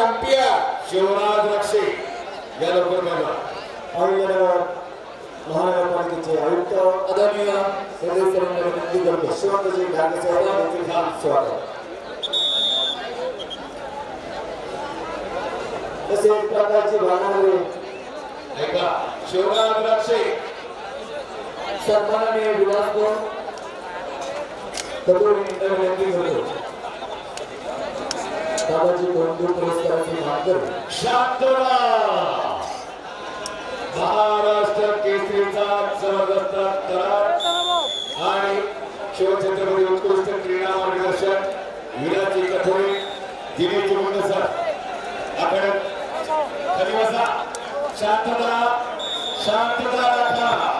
Champion Shivraj रक्षे. या लवकर बघा. महानगरपालिकेचे आयुक्त आदरणीय सदस्य मंडळ शिवंतजी ढाके साहेब स्वागत. तसेच प्रकारची भावनामुळे ऐका. शिवराज रक्षे. सन्माननीय विलासपूर तरुण इंटरव्ह्यू होतो. दादाजी बंधू पुरस्काराचे मानकर शांतरा महाराष्ट्र केसरीचा जबरदस्त करार आणि शिवछत्रपती उत्कृष्ट क्रीडा मार्गदर्शक विराजी कठोरे दिनेश मुंडसर. आपण खाली बसा? शांतता शांतता राखा.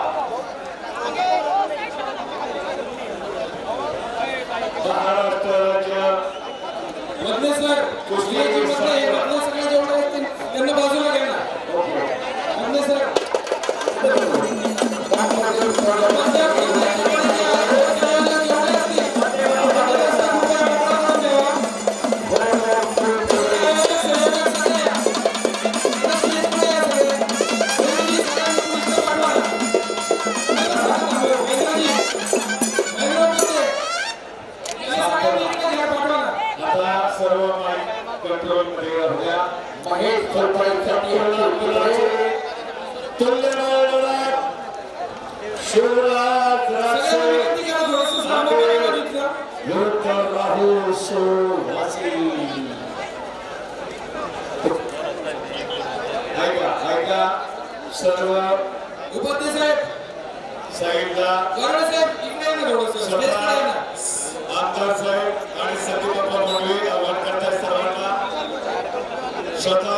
महेश सरपंचांनी सर्व उपाध्ये साहेब साईडला गरड साहेब इकडे या ना थोडंसं स्टेजकडे या ना आमदार साहेब आणि सतीबाप्पा मुंडे आव्हान करतात सर्वांना स्वतः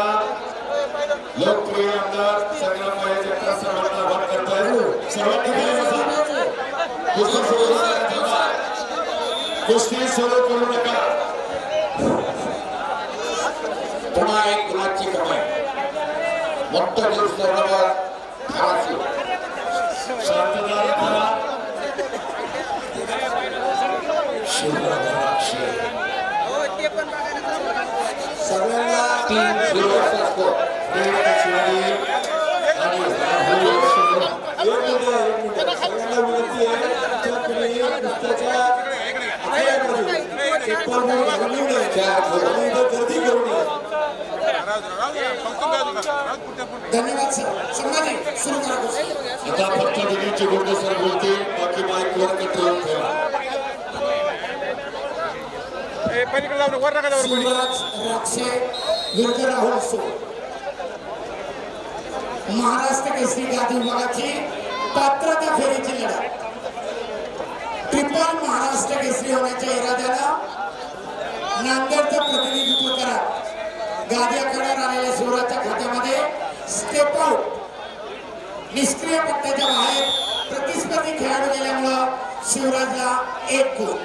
लोकप्रिय आमदार संग्राम भाई जगताप सर्वांना आव्हान करतात सर्वांनी गुलाबची कमाई मोठं दिवस सर्वांवर खावाची शांतता राखा शिवराज राक्षे सगळ्यांना तीन झिरोचा स्कोर धन्यवाद संभाजी सुरू करा आता फक्त दिनेशचे गुंड सर बोलते बाकी माईक वर कंट्रोल ठेवा. शिवराज राक्षे विरुद्ध राहुल सो. महाराष्ट्र केसरी गादी विभागाची पात्रता फेरीची लढत. ट्रिपल महाराष्ट्र केसरी होण्याच्या इराद्यानं करत करण्यात आलेल्या शिवराजच्या खात्यामध्ये स्टेप आउट निष्क्रिय पट्ट्याच्या बाहेर प्रतिस्पर्धी खेळाडू गेल्यामुळं शिवराजला एक गोल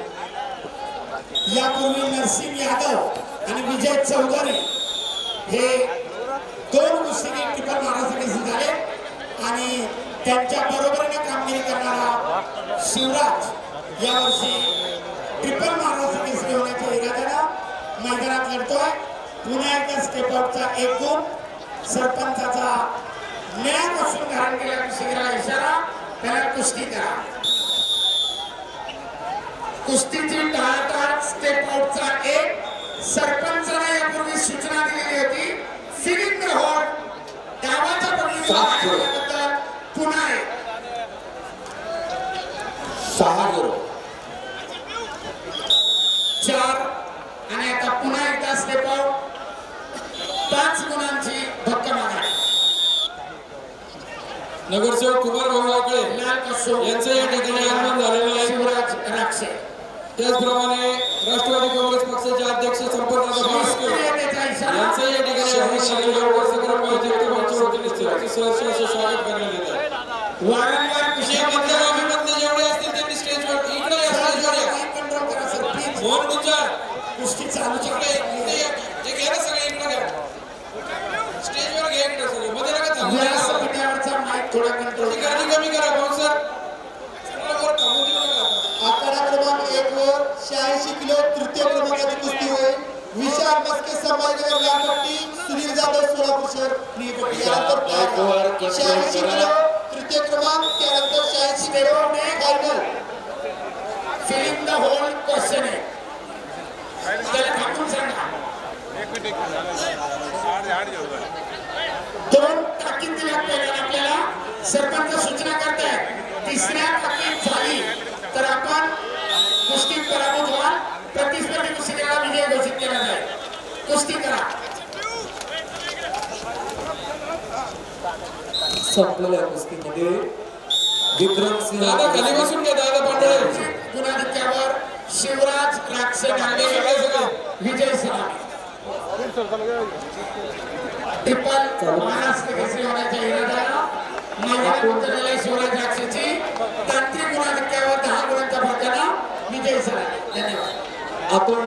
यापूर्वी नरसिंह यादव आणि विजय चौधरी हे दोन कुस्तीगीर ट्रिपल मारण्यासाठी झाले आणि त्यांच्या बरोबरीने कामगिरी करणारा शिवराज यावर्षी ट्रिपल महाराष्ट्र केसरी होण्याच्या इराद्यानं मैदानात लढतोय. पुन्हा एकदा स्टेप आउटचा एक गुण सरपंचाचा न्यायापासून धारण केलेल्या कुस्तीगीराला इशारा त्याला कुस्ती करा. कुस्तीची टाळाटाळ स्टेप आउटचा एक सरपंचाने यापूर्वी सूचना दिलेली होती. सिलिंडर हॉट गावाच्या प्रतिनिधित्वाबद्दल पुन्हा सहा झिरो चार आणि आता पुन्हा एकदा स्टेप आउट पाच गुणांची भक्कम आघाडी नगरसेवक कुमार भाऊ वाकळे यांचं या ठिकाणी आगमन झालेलं आहे. शिवराज राक्षे. त्याचप्रमाणे राष्ट्रवादी काँग्रेस पक्षाचे अध्यक्ष संपतदादा इशारा यांचं या ठिकाणी आगमन झालेलं आहे. वतीने सहर्ष स्वागत करण्यात येत आहे. वारंवार मधल्या बाबीमधले जेवढे असतील त्यांनी स्टेजवर इकडे या स्टेजवर या. कंट्रोल करा सर प्लीज. मोहन गुंजाळ कुस्ती चालू इकडे शकते इकडे या. घ्या ना सगळे इकडे घ्या. स्टेजवर घ्या इकडे सगळे. मध्ये नका थांबू. थोडा कंट्रोल ही गर्दी कमी करा भाऊ सर. आकडा क्रमांक एक वर शहाऐंशी किलो तृतीय क्रमांकाची कुस्ती होईल. विशाल मस्के संभाजीनगर लालपट्टी सुनील जाधव सोलापूर शहर निळपट्टी यानंतर शहाऐंशी. किलो तृतीय क्रमांक त्यानंतर शहाऐंशी kilo final. Filling the whole question आहे त्याला थांबून सांगा. दोन सरपंच सूचना करतायत तिसऱ्या ताकीद झाली तर आपण कुस्ती पराभूत व्हाल प्रतिस्पर्धी कुस्तीला विजय घोषित केला जाईल कुस्ती करा। संपलेल्या कुस्तीमध्ये विक्रम सिंह दादा खाली बसून घ्या दादा पांढरे गुणाधिक्यावर शिवराज राक्षे डांगे विजय सलामी ट्रिपल महाराष्ट्र केसरी होण्याच्या इराद्यानं ಚಾಮರಾಜಪೇಟೆಯಲ್ಲಿ ಶಿವರಾಜಾಕ್ಷಿಸಿ ತಂತ್ರಿ ಗುಣಕ್ಕೆ ಯಾವ ದಹ ಗುಣಕ್ಕೆ ಬರ್ತಾನ ವಿಜಯಿಸಲಾಗಿದೆ ಧನ್ಯವಾದ